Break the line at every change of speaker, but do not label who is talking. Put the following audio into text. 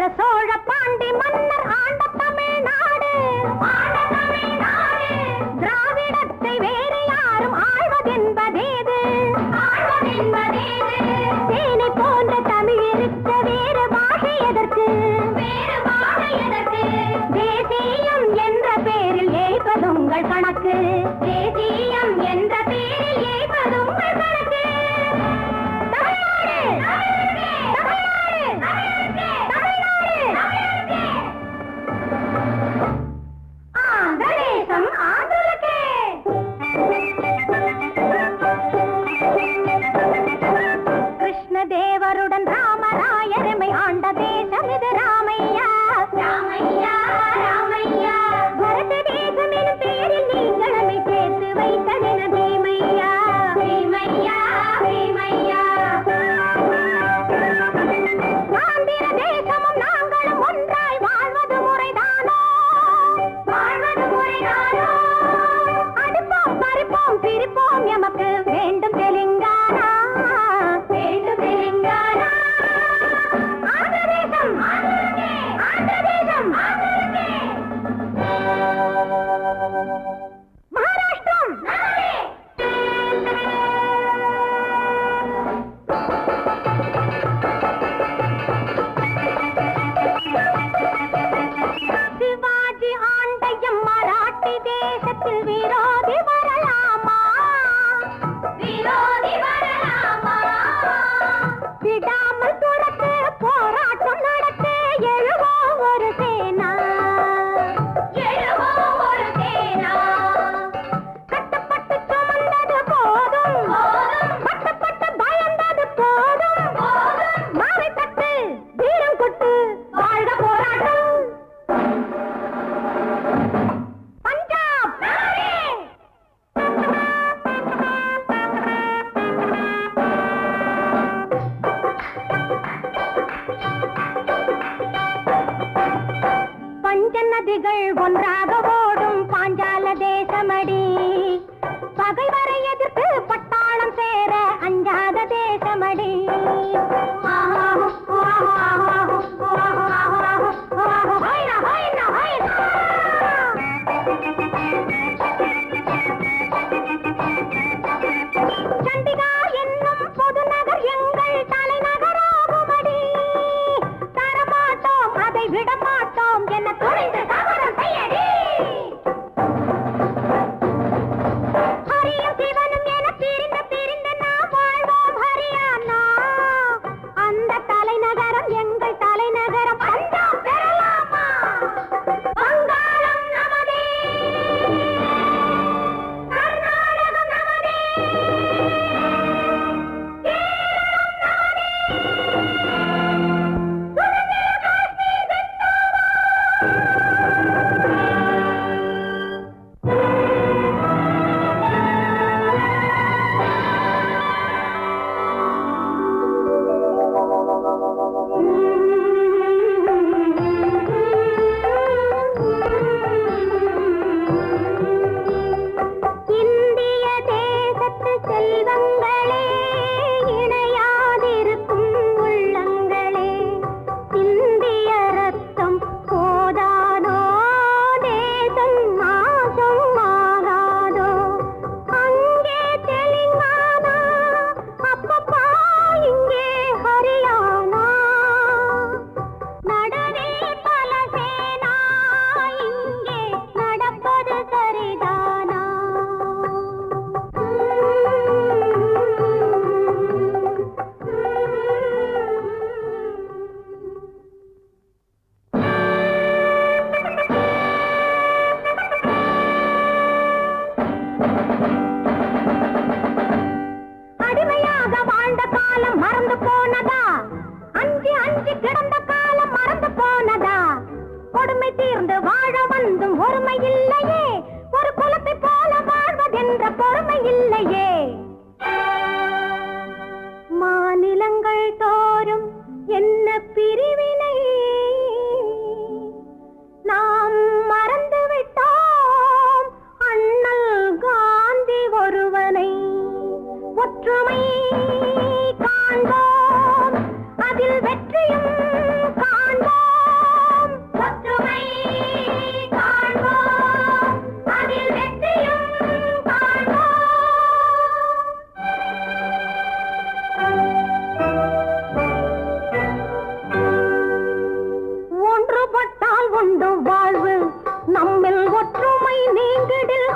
சேர சோழ பாண்டி மன்னர் ஆண்ட தமிழ்நாடு. திராவிடத்தை வேறு யாரும் ஆழ்வதென்பதேது தேனை போன்ற தமிழ் இருக்க வேறு பாஷை எதற்கு? தேசியம் என்ற பெயரில் ஏற்பதுங்கள் கணக்கு. தேசிய மையா. நதிகள் ஒன்றாக ஓடும் பாஞ்சால தேசமடி. பகைவர் சேர்ந்து வாழ வந்தும் ஒருமை இல்லையே ஒரு குலத்தை போல வாழ்வதென்ற பொறுமை இல்லையே மாநிலங்கள் தோறும் என்ன பிரிவினை? நாம் மறந்து விட்டோம். அண்ணல் காந்தி ஒருவனை ஒற்றுமை. நீங்கடல்